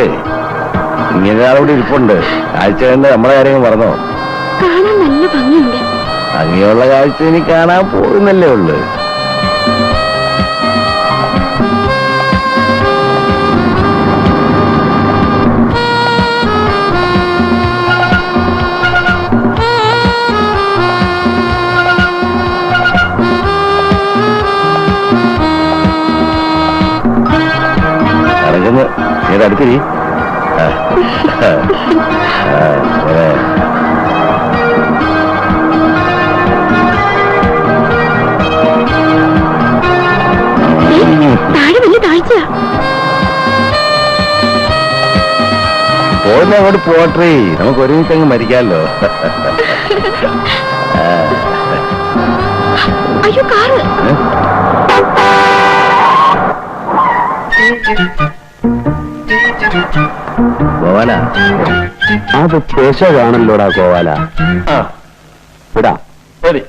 ഇങ്ങനെ ഒരാളോട് ഇരിപ്പുണ്ട്. കാഴ്ച കണ്ട് നമ്മളെ കാര്യങ്ങൾ പറഞ്ഞോ കാണാൻ നല്ല ഭംഗിയുണ്ട്. അങ്ങനെയുള്ള കാഴ്ച ഇനി കാണാൻ പോകുന്നല്ലേ ഉള്ളു. ഏത് അടുത്തിരി. താഴെ വലിയ താഴ്ചയാ. പോകുന്ന അങ്ങോട്ട് പോട്ടേ നമുക്ക് ഒരുമിച്ച് അങ്ങ് മരിക്കാമല്ലോ. അയ്യോ കാറ്. ഗോവാല? അത് കേശവാണല്ലോടാ ഗോവാല. വിടാ. ശരി.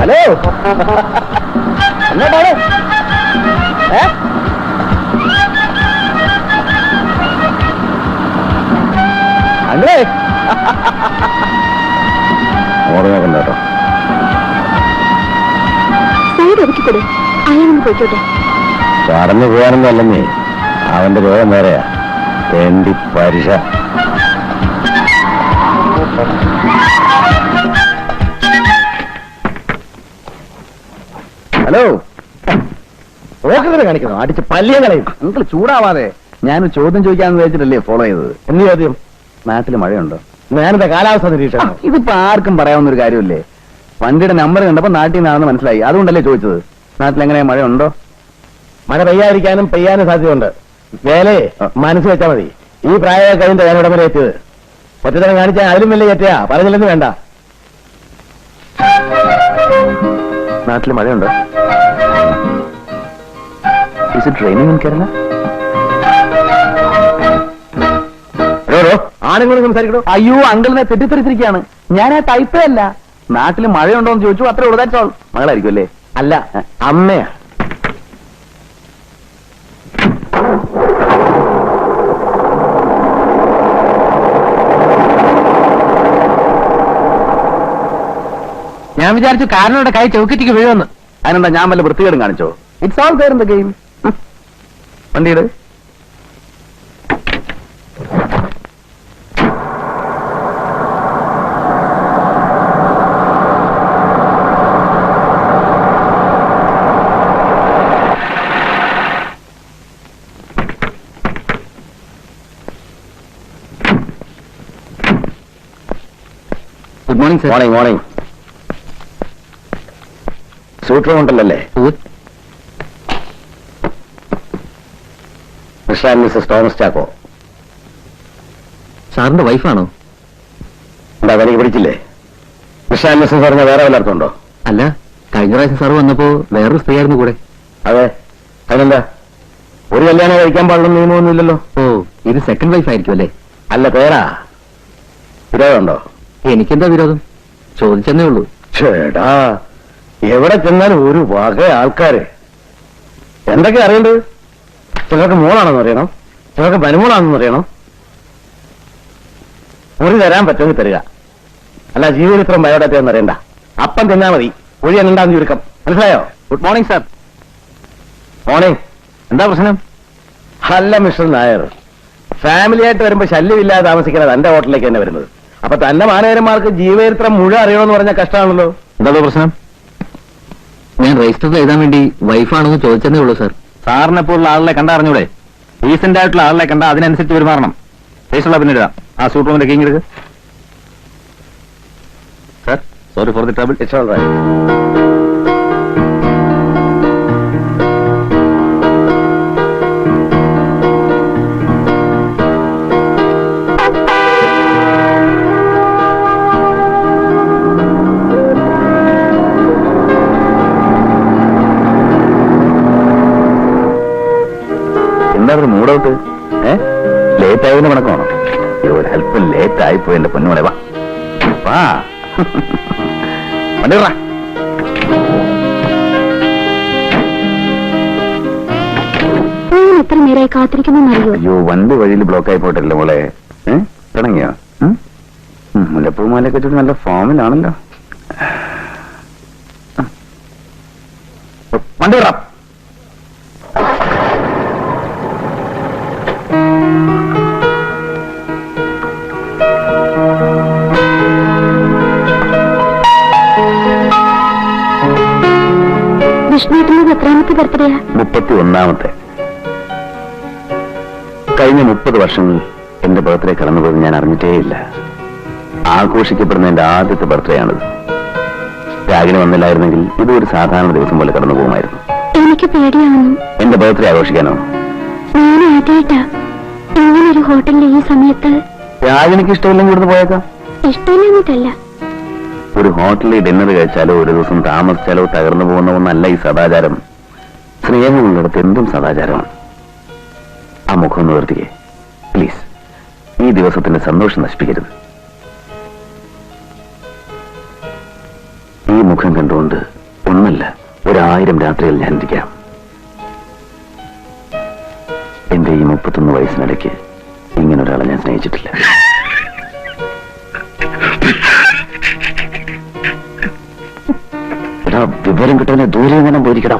ഹലോ? എന്നോട്ടാണ് ഏ? അങ്ങളേ ഓർമ്മ കണ്ടോ സൈഡ് ഒതുക്കിക്കൊടു അയാളൊന്ന് പോയിക്കോട്ടെ. കടന്നു പോകാനൊന്നും അല്ലെന്നേ. അവന്റെ രോഗം വേറെയാ. എന്റെ പരിശ. ഹലോ. ഓക്കെ കാണിക്കുന്നു. അടിച്ച് പല്ലിയെ കളയും. നിങ്ങൾ ചൂടാവാതെ ഞാൻ ചോദ്യം ചോദിക്കാന്ന് വെച്ചിട്ടല്ലേ ഫോളോ ചെയ്തത്? എന്ത് ചോദ്യം? നാട്ടിൽ മഴയുണ്ടോ? ഞാനിത് കാലാവസ്ഥ നിരീക്ഷണം ഇതിപ്പോ ആർക്കും പറയാവുന്ന ഒരു കാര്യമല്ലേ? വണ്ടിയുടെ നമ്പർ കണ്ടപ്പോ നാട്ടിൽ നിന്നാണെന്ന് മനസ്സിലായി. അതുകൊണ്ടല്ലേ ചോദിച്ചത്? നാട്ടിൽ എങ്ങനെ മഴയുണ്ടോ? മഴ പെയ്യാതിരിക്കാനും പെയ്യാനും സാധ്യതയുണ്ട്. വേലേ മനസ്സ് വെച്ചാൽ മതി. ഈ പ്രായ കഴിഞ്ഞ ഞാൻ ഇടം വരെ എത്തിയത്. ഒറ്റത്തരം കാണിച്ചാൽ അതിലും വലിയ ഏറ്റയാ പറഞ്ഞില്ലെന്ന് വേണ്ട. നാട്ടിൽ മഴയുണ്ട്? Is it training in Kerala ആണുങ്ങൾ സംസാരിക്കണോ? അയ്യോ അങ്കിളിനെ തെറ്റിദ്ധരിച്ചിരിക്കുകയാണ്. ഞാൻ ആ ടൈപ്പേ അല്ല. നാട്ടിൽ മഴയുണ്ടോ എന്ന് ചോദിച്ചു അത്രേ ഉള്ളതായിട്ടോ. മകളായിരിക്കും അല്ലേ? അല്ല അമ്മയാ. ഞാൻ വിചാരിച്ചു കാരനോടെ കൈ ചൗക്കറ്റിക്ക് വീഴുമെന്ന്. അതിനെന്താ ഞാൻ വല്ല വൃത്തികേടും കാണിച്ചോ? It's all there in the game വണ്ടിയുടെ good morning sir morning morning Sutter ഉണ്ടല്ലേ mister and missus Thomas Chacko സാറിന്റെ വൈഫാണോ? എന്താ തനിക്ക് പിടിച്ചില്ലേ? മിസ്റ്റർ മിസ്സസ് പറഞ്ഞ വേറെ വല്ല അർത്ഥമുണ്ടോ അല്ല കഴിഞ്ഞ പ്രാവശ്യം സാർ വന്നപ്പോ വേറൊരു സ്ത്രീയായിരുന്നു കൂടെ. അതെ. അതിനെന്താ ഒരു കല്യാണം കഴിക്കാൻ പാടുള്ള നിയമമൊന്നുമില്ലല്ലോ? ഓ ഇത് സെക്കൻഡ് വൈഫ് ആയിരിക്കും അല്ലേ? അല്ല പേരാ? വിരോധമുണ്ടോ എനിക്കെന്താ വിരോധം? ചോദിച്ചെന്നേ ഉള്ളൂ. ചേടാ എവിടെ ചെന്നാലും ഒരു വക ആൾക്കാരെ. എന്തൊക്കെ അറിയണ്ടത്? ചിലർക്ക് മോളാണെന്ന് അറിയണം ചിലർക്ക് മരുമോളാണെന്ന് അറിയണം. മുറി തരാൻ പറ്റുമെങ്കിൽ തരിക. അല്ല ജീവചരിത്രം ബയോഡാറ്റ എന്ന് അറിയണ്ട. അപ്പം തിന്നാ മതി. ഒഴി എന്നുണ്ടാന്ന് ചുരുക്കം മനസ്സിലായോ? ഗുഡ് മോർണിംഗ് സാർ മോർണിംഗ് എന്താ പ്രശ്നം? അല്ല മിസ്റ്റർ നായർ. ഫാമിലി ആയിട്ട് വരുമ്പോ ശല്യമില്ലാതെ താമസിക്കുന്നത് എന്റെ ഹോട്ടലിലേക്ക് തന്നെ വരുന്നത്. അപ്പൊ തന്റെ മാനേജന്മാർക്ക് ജീവചരിത്രം മുഴുവൻ അറിയണമെന്ന് പറഞ്ഞ കഷ്ടമാണല്ലോ. എന്താ പ്രശ്നം? ഞാൻ രജിസ്റ്റർ എഴുതാൻ വേണ്ടി വൈഫാണെന്ന് ചോദിച്ചതേ ഉള്ളൂ സാർ. സാറിനെ പോലുള്ള ആളെ കണ്ടറിഞ്ഞൂടെ റീസെന്റ് ആയിട്ടുള്ള ആളെ കണ്ട അതിനനുസരിച്ച് പെരുമാറണം. രജിസ്റ്ററുള്ള പിന്നെ എഴുതാം ആ സൂട്ട് റൂമിന്റെ sir sorry for the trouble it's all right എന്താ മൂഡ് മൂടൗട്ട് ഏ? ലേറ്റ് ആയതിന് കണക്കാണോ ഒരു ഹെൽപ്പ് ലേറ്റ് ആയിപ്പോയി എന്റെ പൊന്നുമോളെ വാ. വാ. വണ്ടി. ഞാൻ എത്ര നേരമായി കാത്തിരിക്കുന്നറിയോ അയ്യോ വണ്ടി വഴിയിൽ ബ്ലോക്ക് ആയി പോയിട്ടല്ലേ മോളെ? ഏ? തുടങ്ങിയോ? ഉം? ഉം, നല്ല ഫോമിലാണല്ലോ വിഷ്ണുട്ടിന്റെ എത്രാമത്തെ ബർത്ത്ഡേയാ? മുപ്പത്തി ഒന്നാമത്തെ കഴിഞ്ഞ മുപ്പത് വർഷങ്ങൾ എന്റെ ബർത്ത്ഡേ കടന്നുപോയത് ഞാൻ അറിഞ്ഞിട്ടേയില്ല. ആഘോഷിക്കപ്പെടുന്ന എന്റെ ആദ്യത്തെ ബർത്ത്ഡേ ആണിത് രാഗിന് വന്നില്ലായിരുന്നെങ്കിൽ ഇത് ഒരു സാധാരണ ദിവസം പോലെ കടന്നു പോകുമായിരുന്നു എനിക്ക് പേടിയാവുന്നു എന്റെ ബർത്ത്ഡേ ആഘോഷിക്കാനോ? ഞാൻ ആദ്യമായിട്ടാ ഹോട്ടലിൽ ഈ സമയത്ത് രാഗിനിക്ക് ഇഷ്ടമില്ലെങ്കിൽ ഇവിടുന്ന് പോയേക്കാം. ഇഷ്ടമില്ലെന്നിട്ടല്ല ഒരു ഹോട്ടലിൽ ഡിന്നർ കഴിച്ചാലോ ഒരു ദിവസം താമസിച്ചാലോ തകർന്നു പോകുന്ന ഒന്നല്ല ഈ സദാചാരം. സ്നേഹമുള്ളിടത്ത് എന്തും സദാചാരമാണ്. ആ മുഖം ഒന്ന് ഉയർത്തിക്കേ. പ്ലീസ് ഈ ദിവസത്തിന്റെ സന്തോഷം നശിപ്പിക്കരുത്. ഈ മുഖം കണ്ടുകൊണ്ട് ഒന്നല്ല ഒരായിരം രാത്രികൾ ഞാൻ ഇരിക്കാം. എന്റെ ഈ മുപ്പത്തൊന്ന് വയസ്സിനിടയ്ക്ക് ഇങ്ങനെ ഒരാളെ ഞാൻ സ്നേഹിച്ചിട്ടില്ല. വിവരം കിട്ടുന്ന ദൂരെ എങ്ങനെ പോയിരിക്കടാ.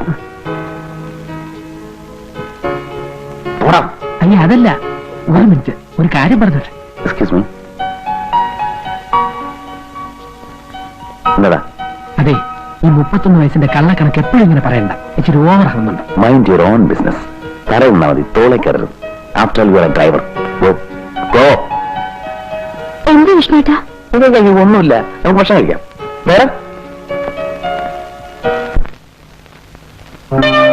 പോടാ. അയ്യ അതല്ല. ഒരു മിനിറ്റ്. ഒരു കാര്യം പറഞ്ഞോട്ടെ. എക്സ്ക്യൂസ് മീ എന്താടാ? അതെ ഈ മുപ്പത്തൊന്ന് വയസ്സിന്റെ കള്ളക്കണക്ക് എപ്പോഴും ഇങ്ങനെ പറയണ്ട. ഇച്ചിരി ഓവർ ആകുന്നുണ്ട് മൈൻഡ് യുവർ ഓൺ ബിസിനസ് പറയുന്നാ മതി തോളേക്കരുത് after you are driver go go എന്താ വിഷ്ണുട്ടാ ഒന്നുമില്ല. നമുക്ക് ഭക്ഷണം കഴിക്കാം. വേറെ? ആ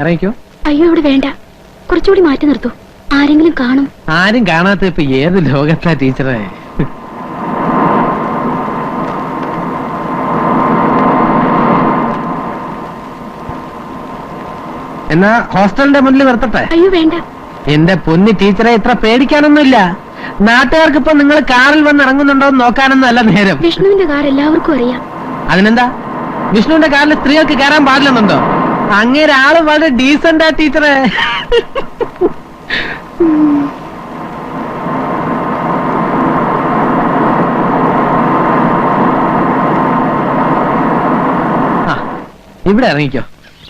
ഇറങ്ങിക്കോ. അയ്യോ ഇവിടെ വേണ്ട. കുറച്ചുകൂടി മാറ്റി നിർത്തൂ. ആരെങ്കിലും കാണും. ആരും കാണാത്ത ഇപ്പൊ ഏത് ലോകത്താ ടീച്ചറെ? എന്നാ ഹോസ്റ്റലിന്റെ മുന്നിൽ നിർത്തട്ടെ? അയ്യോ വേണ്ട. എന്റെ പൊന്നി ടീച്ചറെ ഇത്ര പേടിക്കാനൊന്നുമില്ല. നാട്ടുകാർക്ക് ഇപ്പൊ നിങ്ങൾ കാറിൽ വന്ന് ഇറങ്ങുന്നുണ്ടോ എന്ന് നോക്കാനൊന്നല്ല അല്ല നേരം. വിഷ്ണുവിന്റെ കാർ എല്ലാവർക്കും അറിയാം. അതിനെന്താ? വിഷ്ണുവിന്റെ കാറിൽ സ്ത്രീകൾക്ക് കയറാൻ പാടില്ലെന്നുണ്ടോ? അങ്ങേരെ ആൾ വളരെ ആ ടീച്ചറെ ഇവിടെ ഇറങ്ങിക്കോ.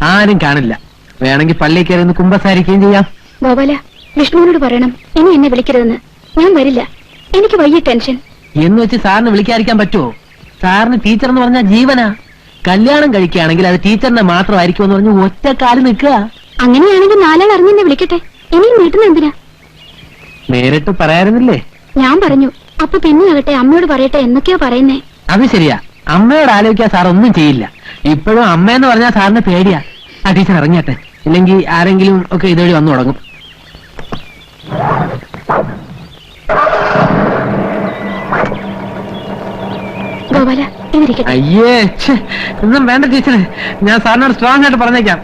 ആരും കാണില്ല. വേണമെങ്കിൽ പള്ളി കയറി ഒന്ന് കുമ്പസാരിക്കുകയും ചെയ്യാം. ഗോപാല വിഷ്ണുവിനോട് പറയണം. ഇനി എന്നെ വിളിക്കരുതെന്ന്. ഞാൻ വരില്ല. എനിക്ക് വലിയ ടെൻഷൻ. എന്ന് വെച്ച് സാറിന് വിളിക്കാതിരിക്കാൻ പറ്റുമോ സാറിന് ടീച്ചർ എന്ന് പറഞ്ഞാൽ ജീവനാ. കല്യാണം കഴിക്കുകയാണെങ്കിൽ അത് ടീച്ചറിനെ മാത്രമായിരിക്കും എന്ന് പറഞ്ഞ് ഒറ്റ കാലം നിൽക്കുക. അങ്ങനെയാണെങ്കിൽ നാലാൾ അറിഞ്ഞെന്നെ വിളിക്കട്ടെ. ഇനിയും വീട്ടിൽ എന്തിനാ? നേരിട്ട് പറയാറുന്നില്ലേ? ഞാൻ പറഞ്ഞു. അപ്പൊ പിന്നെ ആകട്ടെ അമ്മയോട് പറയട്ടെ എന്നൊക്കെയാ പറയുന്നേ. അത് ശരിയാ. അമ്മയോട് ആലോചിക്കാൻ സാർ ഒന്നും ചെയ്യില്ല. ഇപ്പോഴും അമ്മയെന്ന് പറഞ്ഞാൽ സാറിന് പേടിയാ. ആ ടീച്ചർ ഇറങ്ങിയട്ടെ. ഇല്ലെങ്കിൽ ആരെങ്കിലും ഒക്കെ ഇതുവഴി വന്നു തുടങ്ങും ഗോപാല ഇതിരിക്കട്ടെ അയ്യേ ഒന്നും വേണ്ട ടീച്ചറെ. ഞാൻ സാറിനോട് സ്ട്രോങ് ആയിട്ട് പറഞ്ഞേക്കാം.